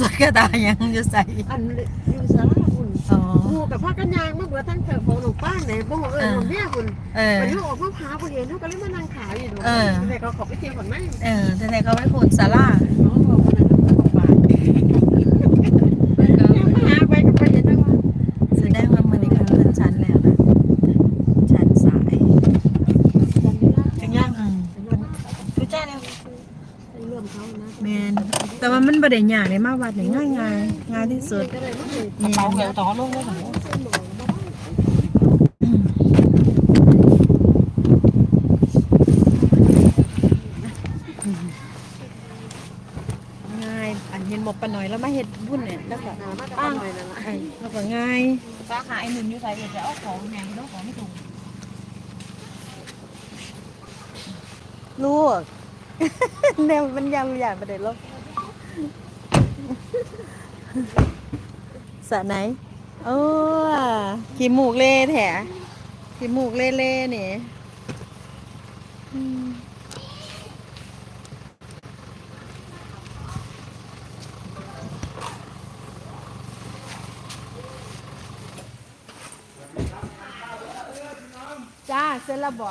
สักกระดายังอยู่ใส่อันอยู่สาราคุณอ๋อ หมู่กับพ่อกันยางมาเบื่อทั้งเถิดของหลวงป้าไหนบ่เอ้ยหลวงแม่คุณเออ วันนี้ออกมะพาวบ่เห็นเฮาก็เลยมานั่งขายอยู่เออ แต่เขาขอไปเที่ยวก่อนไหมเออแต่ไหนเขาไม่พูดซาร่าเขาบอกว่านั่นของป้าหาไปกับไปยังไงวะ แสดงว่ามันนี่คือขึ้นชั้นแล้วนะชั้นสาย จำไม่ได้ ถึงยังอืมคือแจ้แล้ว เรื่องเขานะแมนแต่ว่ามันประเด็นอย่างเลยมาวัดนี่ง่ายง่ายง่ายที่สุดก็เลยไม่ถูกนี่เกี่ยวต่อลงเลยอืมง่ายอันเห็นหมกปะหน่อยแล้วมาเห็ดบุญเนี่ยแล้วก็หามาตั้งหน่อยนะไอ้แล้วก็ง่ายสาขาไอ้หนึ่งอยู่ใส่เดี๋ยวจะเอาของแหนมแล้วของไม่ถูกลูก เนี่ยมันยำอย่างประเด็นลูกสะไหนโอ้ขี้มูกเล่แถะขี้มูกเล่เล่นี่จ้าเสร็จแล้วบ่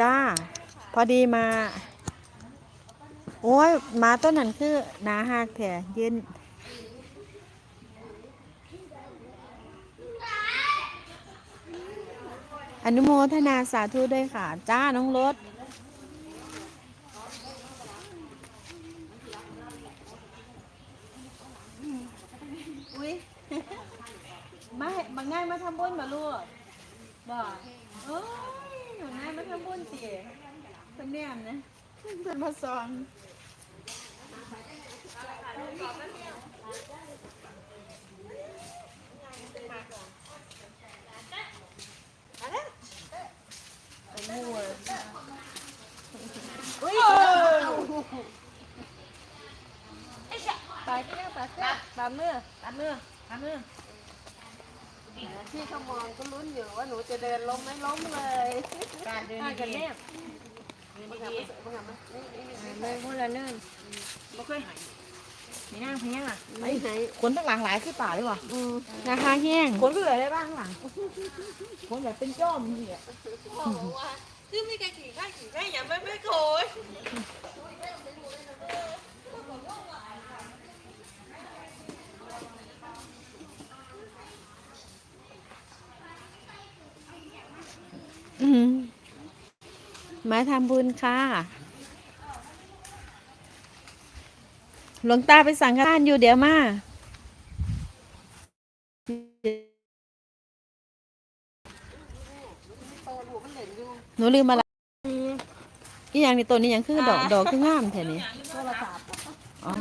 จ้า พอดีมา โอ้ยหมาต้นนั้นคือหนาหักแผลยืนอนุโมทนาสาธุด้วยค่ะ จ้าน้องรถอุ้ยมาบางง่ายมาทำบุญมาลูกบ่เอ้ย บางง่ายมาทำบุญสิเป็นเนี่ยนะเพื่อนมาสอนอุ้ยไปเที่ยวไปเที่ยวตามมือตามมือตามมือ พี่เขามองก็ลุ้นอยู่ว่าหนูจะเดินล้มไหมล้มเลยการเดินกันดีแน่ๆบังคับบังคับนี่นี่นี่เลยพูดละเนื่องไม่เคยหายมีนั่งเพียงอะไม่ไหนขนทั้งหลังหลายขึ้นป่าเลยวะอืมราคาแห้งขนก็เหลือได้บ้างข้างหลังขนแบบเป็นจ้อมนี่อะคือมีการขี่ข้าขี่ข้าอย่าไม่ไม่โขย มาทำบุญค่ะ หลวงตาไปสั่งข้านอยู่เดี๋ยวมาโตหนูมันเหล่นอยู่หนูลืมอะไรอีอย่างนี้ตัวนี้ยังคือดอกดอกคืองามแท่นี้โทรศัพท์อ๋อ